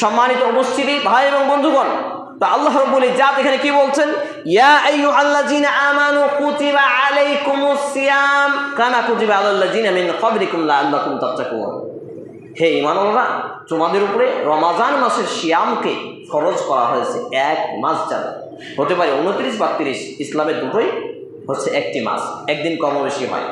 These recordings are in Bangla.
সম্মানিত উপস্থিতি, ভাই এবং বন্ধুগণ। তো আল্লাহ বলি জাত এখানে কি বলছেন? ইয়া আইয়ুহাল্লাযিনা আমানু কুতিবা আলাইকুমুস সিয়াম কামা কুতিবা আলাল্লাযিনা মিন ক্বাবলিকুম লাআল্লাকুম তাত্তাকুন। হে ইমানুল্লাহ তোমাদের উপরে রমাজান মাসের শিয়ামকে ফরজ করা হয়েছে এক মাস যাবে। হতে পারে উনত্রিশ বা তিরিশ ইসলামের দুটোই হচ্ছে একটি মাস। একদিন কম বেশি হয়।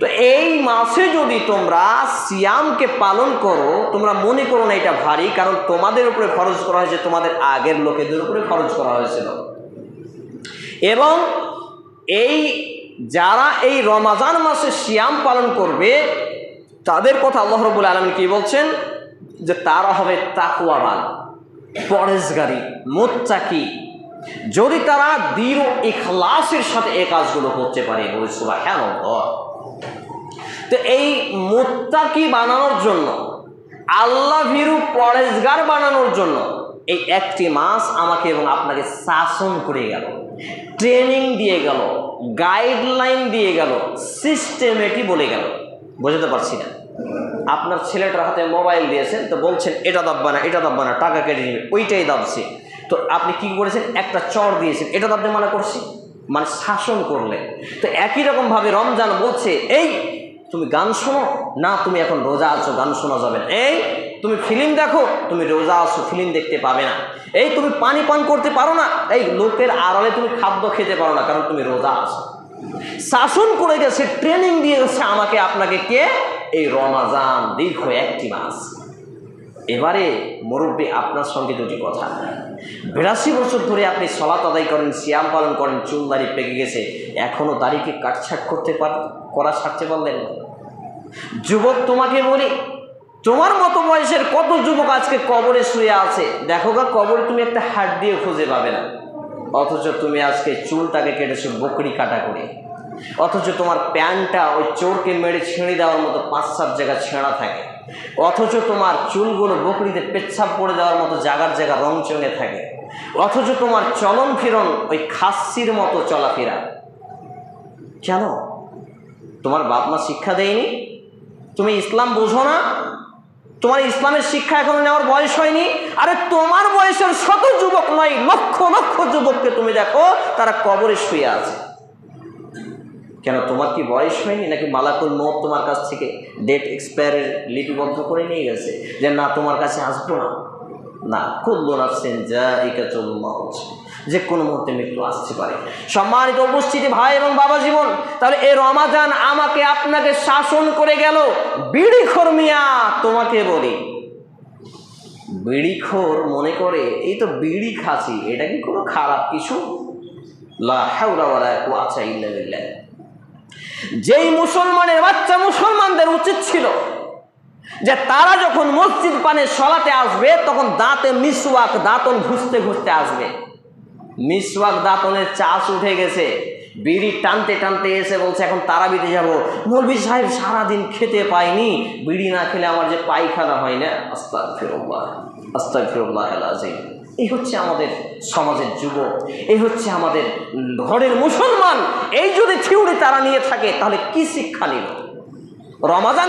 তো এই মাসে যদি তোমরা সিয়ামকে পালন করো, তোমরা মনে করো না এটা ভারী, কারণ তোমাদের উপরে খরচ করা হয়েছে, তোমাদের আগের লোকেদের উপরে খরচ করা হয়েছিল। এবং এই যারা এই রমাজান মাসে সিয়াম পালন করবে, তাদের কথা আল্লাহ রবুল আলম কি বলছেন? যে তারা হবে তাকুয়াবান পরেশগারী মোত্তাকি। যদি তারা দৃঢ় ইখলাসের সাথে এই কাজগুলো করতে পারে হ্যাঁ তো এই মোত্তাকি বানানোর জন্য, আল্লাহ ভীরু পরেশগার বানানোর জন্য এই একটি মাস আমাকে এবং আপনাকে শাসন করে গেল ট্রেনিং দিয়ে গেল গাইডলাইন দিয়ে গেল সিস্টেমেটিক বলে গেল। বোঝাতে পারছি না? আপনার ছেলেটার হাতে মোবাইল দিয়েছেন, তো বলছেন, এটা দাববা না এটা দাববা না টাকা কেটে নেবে। ওইটাই দাবছে। তো আপনি কি করেছেন? একটা চর দিয়েছেন। এটা দাবতে মানা করছি মানে শাসন করলেন তো একই রকমভাবে রমজান বলছে, এই, তুমি গান শোনো? না, তুমি এখন রোজা আছো, গান শোনা যাবে না। এই, তুমি ফিল্ম দেখো? তুমি রোজা আছো, ফিল্ম দেখতে পাবে না। এই, তুমি পানি পান করতে পারো না? এই, লোকের আড়ালে তুমি খাদ্য খেতে পারো না, কারণ তুমি রোজা আছো। শাসন করে গেছে, ট্রেনিং দিয়ে গেছে আমাকে, আপনাকে কে? এই রমাজান দীর্ঘ একটি মাস। এবারে মুরব্বী আপনার সঙ্গে দুটি কথা। বিরাশি বছর ধরে আপনি সলাত আদায় করেন, সিয়াম পালন করেন, চুল দাড়ি পেকে গেছে এখনও দাড়িকে কাটছাট করতে পার, করা ছাড়তে পারলেন না। যুবক তোমাকে বলি, তোমার মতো বয়সের কত যুবক আজকে কবরে শুয়ে আছে? দেখো গা, কবরে তুমি একটা হাট দিয়ে খুঁজে পাবে না। অথচ তুমি আজকে চুলটাকে কেটেছো বকরি কাটা করে। অথচ তোমার প্যান্টটা ওই চোরকে মেরে ছেড়ে দেওয়ার মতো পাঁচ সাত জায়গা ছেঁড়া থাকে। অথচ তোমার চুলগুলো বকরিতে পেচ্ছাপ পড়ে দেওয়ার মতো জায়গার জায়গা রং চঙে থাকে। অথচ তোমার চলন ফিরন ওই খাসির মতো চলাফেরা। কেন? তোমার বাপ মা শিক্ষা দেয়নি? তুমি ইসলাম বোঝো না? তোমার ইসলামের শিক্ষা এখনও নেওয়ার বয়স হয়নি? আরে তোমার বয়সের শত যুবক নয়, লক্ষ লক্ষ যুবককে তুমি দেখো, তারা কবরে শুয়ে আছে। কেন তোমার কি বয়স হয়নি? নাকি মালাকুল মত তোমার কাছ থেকে ডেট এক্সপায়ারের লিপিবদ্ধ করে নিয়ে গেছে যে না, তোমার কাছে আসব না? না, কুল্লু নাফসিন যা ইকা হচ্ছে যে কোনো মুহূর্তে মৃত্যু আসতে পারে। সম্মানিত উপস্থিতি, ভাই এবং বাবা জীবন, তাহলে এই রমাজান আমাকে আপনাকে শাসন করে গেল। বিড়ি মিয়া, তোমাকে বলি। বিড়িখোর মনে করে, এই তো বিড়ি খাচ্ছি, এটা কি কোনো খারাপ কিছু? লা হাওলা ওয়ালা কুওয়াতা ইল্লা যেই মুসলমানের বাচ্চা মুসলমানদের উচিত ছিল যে তারা যখন মসজিদ পানে সলাতে আসবে, তখন দাঁতে মিসওয়াক দাঁতন ঘুষতে ঘুষতে আসবে। মিসওয়াক দাঁতনের চাষ উঠে গেছে। বিড়ি টানতে টানতে এসে বলছে, এখন তারাবিতে যাব। মৌলবি সাহেব সারাদিন খেতে পাইনি বিড়ি না খেলে আমার যে পায়খানা হয় না। আস্তাক ফিরোল্লাহ আস্তাক ফিরোল্লাহ আজিম এই হচ্ছে আমাদের সমাজের যুবক এই হচ্ছে আমাদের ঘরের মুসলমান। এই যদি থিউরি তারা নিয়ে থাকে, তাহলে কি শিক্ষা নিল? রমাজান